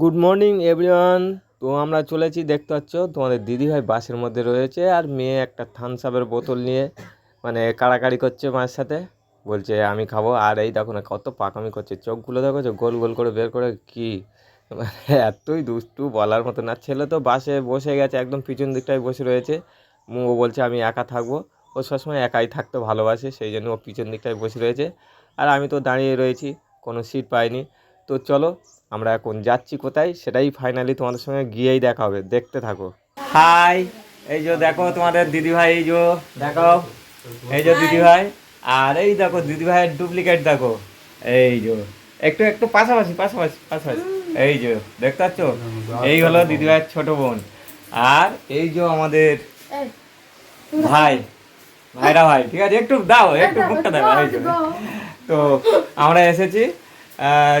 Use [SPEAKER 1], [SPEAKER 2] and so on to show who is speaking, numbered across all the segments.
[SPEAKER 1] Good morning everyone তো আমরা চলেছি দেখতে পাচ্ছ, তোমাদের দিদিভাই বাসের মধ্যে রয়েছে আর মেয়ে একটা থামস আপের বোতল নিয়ে মানে কাড়াকাড়ি করছে মায়ের সাথে। বলছে, আমি খাব। আর এই দেখো না, কত পাকামি করছে। চোখগুলো দেখো গোল গোল করে বের করে, কি? মানে এতই দুষ্টু বলার মতো না। ছেলে তো বাসে বসে গেছে, একদম পিছন দিকটায় বসে রয়েছে। ও বলছে, আমি একা থাকব। ও সবসময় একাই থাকতে ভালোবাসে, সেই জন্য ও পিছন দিকটায় বসে রয়েছে। আর আমি তো দাঁড়িয়ে রয়েছি, কোনো সিট পাইনি। তো চলো আমরা এখন যাচ্ছি কোথায়? সেটাই ফাইনালি তোমাদের সঙ্গে গিয়েই দেখা হবে। দেখতে থাকো। হাই এই যে দেখো তোমাদের দিদিভাই এই যে দেখো এই যে দিদিভাই। আর এই দেখো দিদিভাইয়ের ডুপ্লিকেট দেখো। এই যে একটু একটু পাশাপাশি পাশাপাশি পাশাপাশি। এই যে দেখতে পাচ্ছ? এই হলো দিদিভাইয়ের ছোট বোন। আর এই যে আমাদের ভাই ভাইরা ভাই ঠিক আছে? একটু দাও একটু মুখটা দাও এই যে। তো আমরা এসেছি আহ,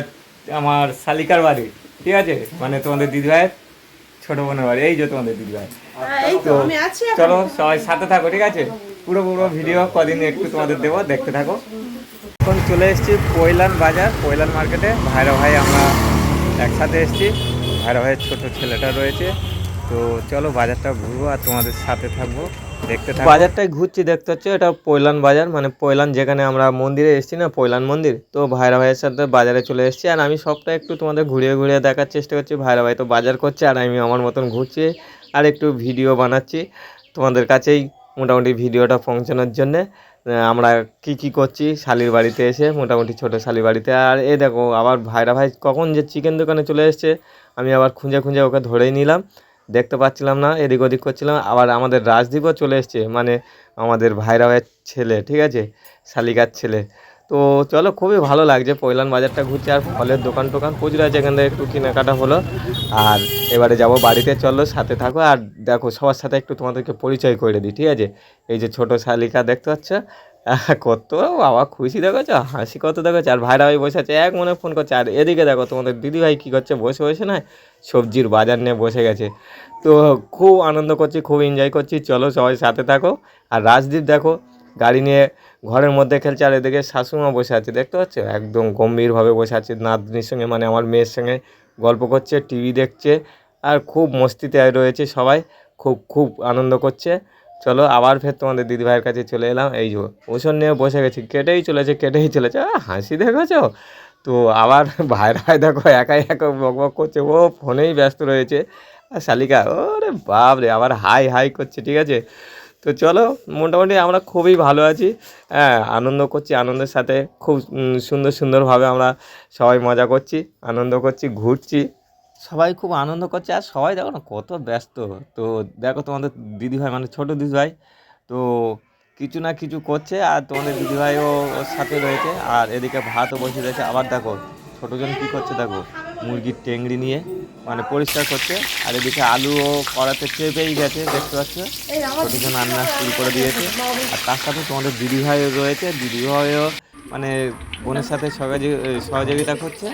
[SPEAKER 1] আমার শালিকার বাড়ি ঠিক আছে? মানে তোমাদের দিদিভাইয়ের ছোট বোনের বাড়ি এই যে তোমাদের দিদিভাই
[SPEAKER 2] এই তো
[SPEAKER 1] চলো সবাই সাথে থাকো ঠিক আছে? পুরো পুরো ভিডিও কদিন একটু তোমাদের দেবো দেখতে থাকো। এখন চলে এসেছি পৈলান বাজার পৈলান মার্কেটে। ভাইরা ভাই আমরা একসাথে এসেছি। ভাইরা ভাইয়ের ছোট ছেলেটা রয়েছে। তো চলো বাজারটা ঘুরবো আর তোমাদের সাথে থাকব। দেখতে থাকো। বাজারটাই ঘুরছি, দেখতে হচ্ছে এটা পৈলান বাজার মানে পৈলান যেখানে আমরা মন্দিরে এসেছি না, পৈলান মন্দির। তো ভাইরা ভাইয়ের সাথে বাজারে চলে এসেছি, আর আমি সবটা একটু তোমাদের ঘুরিয়ে ঘুরিয়ে দেখার চেষ্টা করছি। ভাইরা ভাই তো বাজার করছে, আর আমি আমার মতন ঘুরছি, আর একটু ভিডিও বানাচ্ছি তোমাদের কাছেই মোটামুটি ভিডিওটা পৌঁছানোর জন্যে। আমরা কি কি করছি, শালির বাড়িতে এসে মোটামুটি ছোট শালির বাড়িতে। আর এ দেখো, আবার ভাইরা ভাই কখন যে চিকেন দোকানে চলে এসছে, আমি আবার খুঁজে খুঁজে ওকে ধরেই নিলাম। দেখতে পাচ্ছিলাম না, এদিক ওদিক করছিলাম, আবার আমাদের রাজদীপও চলে এসছে মানে আমাদের ভাইরা ভাইয়ের ছেলে, ঠিক আছে? শালিকার ছেলে। তো চলো, খুবই ভালো লাগছে, পৈলান বাজারটা ঘুরছে, আর ফলের দোকান টোকান প্রচুর আছে, এখান থেকে একটু কেনাকাটা হলো। আর এবারে যাব বাড়িতে, চলো, সাথে থাকো, আর দেখো, সবার সাথে একটু তোমাদেরকে পরিচয় করে দিই, ঠিক আছে? এই যে ছোট শালিকা, দেখতে পাচ্ছ? কত বাবা, খুশি দেখেছ হাসি কত দেখেছ আর ভাইরা ভাই বসে আছে, এক মনে ফোন করছে। আর এদিকে দেখো, তোমাদের দিদি ভাই কী করছে? বসে বসে না সবজির বাজার নিয়ে বসে গেছে। তো খুব আনন্দ করছি, খুব এনজয় করছি। চলো সবাই সাথে থাকো। আর রাজদীপ দেখো, গাড়ি নিয়ে ঘরের মধ্যে খেলছে, আর এদিকে শাশুমা বসে আছে, দেখতে পাচ্ছ? একদম গম্ভীরভাবে বসে আছে। নাতনির সঙ্গে মানে আমার মেয়ের সঙ্গে গল্প করছে টিভি দেখছে। আর খুব মস্তিতে রয়েছে সবাই, খুব খুব আনন্দ করছে। চলো আবার ফের তোমাদের দিদিভাইয়ের কাছে চলে এলাম। এই যে ওষুধ নিয়ে বসে গেছি, কেটেই চলেছে কেটেই চলেছে। হাসি দেখেছ? তো আবার ভাইরা ভাই দেখো, একাই একা বক বক করছে। ও ফোনেই ব্যস্ত রয়েছে। আর শালিকা, ওরে বাপ রে আবার হাই হাই করছে, ঠিক আছে? তো চলো, মোটামুটি আমরা খুবই ভালো আছি। হ্যাঁ আনন্দ করছি আনন্দের সাথে। খুব সুন্দর সুন্দরভাবে আমরা সবাই মজা করছি, আনন্দ করছি, ঘুরছি। সবাই খুব আনন্দ করছে আর সবাই দেখো না কত ব্যস্ত। তো দেখো তোমাদের দিদিভাই মানে ছোট দিদিভাই, তো কিছু না কিছু করছে আর তোমাদের দিদিভাইও ওর সাথে রয়েছে আর এদিকে ভাতও বসে রয়েছে আবার দেখো ছোটোজন কী করছে দেখো, মুরগির টেংরি নিয়ে মানে পরিষ্কার করছে আর এদিকে আলুও কড়াতে চেপেই গেছে, দেখতে পাচ্ছ? ছোটোজন রান্না শুরু করে দিয়েছে। আর তার সাথে তোমাদের দিদিভাইও রয়েছে, দিদিভাইও মানে বোনের সাথে সহযোগি, সহযোগিতা করছে।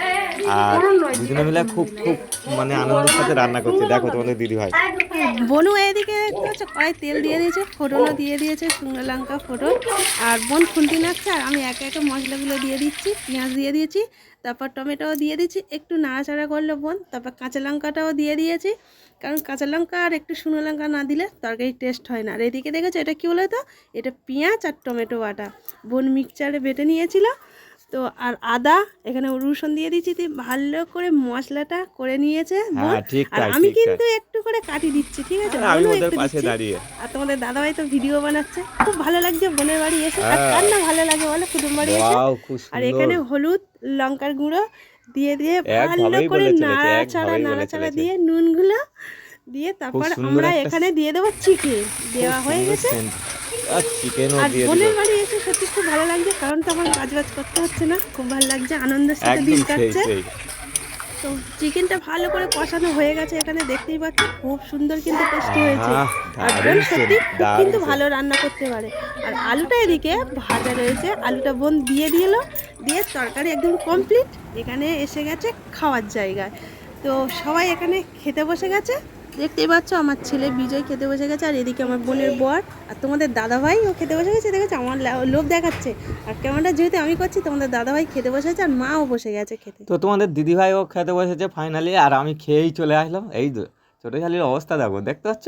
[SPEAKER 1] আর দুজনে মিলে খুব খুব মানে আনন্দের সাথে রান্না করছে। দেখো তোমাদের দিদিভাই।
[SPEAKER 2] বনু এদিকে দেখছ কড়াই তেল দিয়ে দিয়েছে, ফোড়নও দিয়ে দিয়েছে, শুকনো লঙ্কা, ফোড়ন। আর বোন খুন্তি নাচ্ছে আর আমি একে একে মশলাগুলো দিয়ে দিচ্ছি, পেঁয়াজ দিয়ে দিয়েছি তারপর টমেটোও দিয়ে দিচ্ছি। একটু নাড়াচাড়া করল বোন, তারপর কাঁচা লঙ্কাটাও দিয়ে দিয়েছি। কারণ কাঁচা লঙ্কা আর একটু শুকনো লঙ্কা না দিলে তরকারি টেস্ট হয় না। আর এদিকে দেখেছ, এটা কী বলো তো? এটা পেঁয়াজ আর টমেটো বাটা। বোন মিক্সচারে বেটে নিয়েছিল তো আর আদা এখানে রসুন দিয়ে দিচ্ছি ভালো করে মশলাটা করে নিয়েছে
[SPEAKER 1] হ্যাঁ
[SPEAKER 2] আর আমি কিন্তু একটু করে কাটি দিচ্ছি ঠিক আছে?
[SPEAKER 1] আর দাঁড়িয়ে।
[SPEAKER 2] আর তোমাদের দাদাভাই তো ভিডিও বানাচ্ছে। খুব ভালো লাগছে বোনের বাড়ি এসে। আর
[SPEAKER 1] হ্যাঁ।
[SPEAKER 2] না ভালো লাগে বলো কুটুম বাড়ি এসে। আর এখানে হলুদ লঙ্কার গুঁড়ো দিয়ে দিয়ে ভালো করে নাড়াচাড়া নাড়াচাড়া। দিয়ে নুনগুলো দিয়ে তারপর আমরা এখানে দিয়ে দেবো চিকেন। দেওয়া হয়ে গেছে।
[SPEAKER 1] আর
[SPEAKER 2] বোনের বাড়ি এসে ভালো লাগছে কারণ তো আমার কাজ বাজ করতে হচ্ছে না খুব ভালো লাগছে আনন্দের সাথে দিন কাটছে। তো চিকেনটা ভালো করে কষানো হয়ে গেছে এখানে দেখতেই পাচ্ছি খুব সুন্দর কিন্তু টেস্টি হয়েছে। আর বোন সত্যি কিন্তু ভালো রান্না করতে পারে। আর আলুটা এদিকে ভাজা রয়েছে আলুটা বোন দিয়ে দিল দিয়ে তরকারি একদম কমপ্লিট এখানে এসে গেছে খাওয়ার জায়গায়। তো সবাই এখানে খেতে বসে গেছে দেখতেই পাচ্ছ আমার ছেলে বিজয় খেতে বসে গেছে আর এদিকে আমার বোনের বর আর তোমাদের দাদা ভাই ও খেতে বসে গেছে দেখেছ? আমার লোভ দেখাচ্ছে। আর ক্যামেরাটা যেহেতু আমি করছি তোমাদের দাদা ভাই খেতে বসে গেছে আর মাও বসে গেছে খেতে।
[SPEAKER 1] তো তোমাদের দিদিভাইও খেতে বসেছে ফাইনালি আর আমি খেয়েই চলে আসলাম। এই তো ছোটো শালির অবস্থা দেখো দেখতে পাচ্ছ?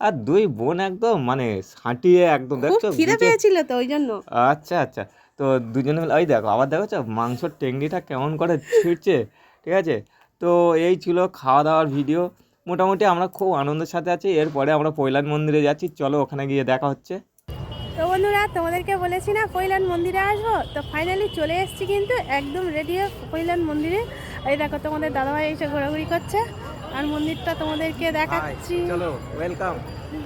[SPEAKER 1] আর দুই বোন একদম মানে হাঁটিয়ে একদম দেখছ?
[SPEAKER 2] খিদে পেয়েছিল তো ওই জন্য।
[SPEAKER 1] আচ্ছা আচ্ছা। তো দুজনে মিলে ওই দেখো আবার দেখো মাংসর টেংরিটা কেমন করে ছিঁড়ছে ঠিক আছে? তো এই ছিল খাওয়া দাওয়ার ভিডিও মোটামুটি আমরা খুব আনন্দের সাথে আছি। এরপরে আমরা পৈলান মন্দিরে যাচ্ছি। চলো ওখানে গিয়ে দেখা হচ্ছে।
[SPEAKER 2] তো বন্ধুরা তোমাদেরকে বলেছি না কৈলান মন্দিরে আসব? তো ফাইনালি চলে এসেছি কিন্তু একদম রেডি হয়ে কৈলান মন্দিরে। এই দেখো তোমাদের দাদাভাই এসে ঘোরাঘুরি করছে। আর মন্দিরটা তোমাদেরকে দেখাচ্ছি।
[SPEAKER 1] চলো ওয়েলকাম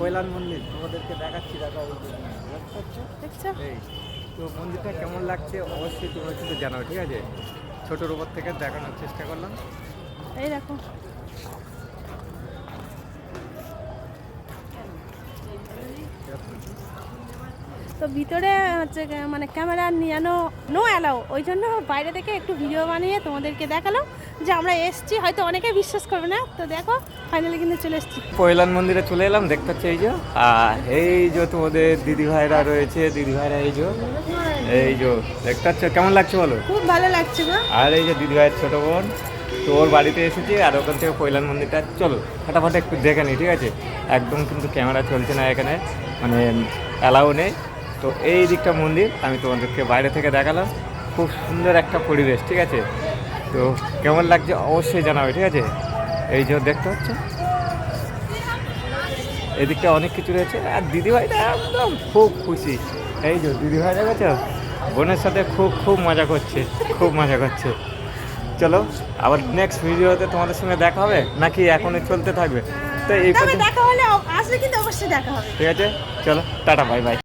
[SPEAKER 1] পৈলান মন্দির তোমাদেরকে দেখাচ্ছি দেখো
[SPEAKER 2] দেখছ?
[SPEAKER 1] তো মন্দিরটা কেমন লাগছে? অবশ্যই তোমরা কিন্তু জানাও ঠিক আছে? ছোটোর উপর থেকে দেখানোর চেষ্টা করলাম।
[SPEAKER 2] এই দেখো তো ভিতরে হচ্ছে মানে ক্যামেরা নিয়ানো নো অ্যালাও ওই জন্য বাইরে থেকে একটু ভিডিও বানিয়ে তোমাদেরকে দেখাল যে আমরা এসছি। হয়তো অনেকে বিশ্বাস করবে না। তো দেখো ফাইনালি কিন্তু চলে এসছি।
[SPEAKER 1] পৈলান মন্দিরে চলে এলাম দেখতে হচ্ছে এই যে। আর এই যে তোমাদের দিদি ভাইরা রয়েছে দিদি ভাইরা এই যে এই যে দেখতে পাচ্ছ? কেমন লাগছে বলো?
[SPEAKER 2] খুব ভালো লাগছে
[SPEAKER 1] আর এই যে দিদি ভাইয়ের ছোটো বোন। তো ওর বাড়িতে এসেছি আর ওখান থেকে পৈলান মন্দিরটা। চলো, ফাটাফাট একটু দেখে নিই ঠিক আছে? একদম কিন্তু ক্যামেরা চলছে না এখানে মানে অ্যালাউ নেই। তো এই দিকটা মন্দির, আমি তোমাদেরকে বাইরে থেকে দেখালাম। খুব সুন্দর একটা পরিবেশ, ঠিক আছে? তো কেমন লাগছে অবশ্যই জানাবে, ঠিক আছে? এই যে দেখতে পাচ্ছ? এদিকটা অনেক কিছু রয়েছে। আর দিদিভাইটা একদম খুব খুশি। এই যে দিদিভাই দেখেছ? বোনের সাথে খুব খুব মজা করছে, খুব মজা করছে। চলো আবার নেক্সট ভিডিওতে তোমাদের সঙ্গে দেখা হবে নাকি এখনই চলতে থাকবে? তো এই
[SPEAKER 2] দেখা হলে আসলে কিন্তু অবশ্যই দেখা হবে।
[SPEAKER 1] ঠিক আছে? চলো টাটা বাই বাই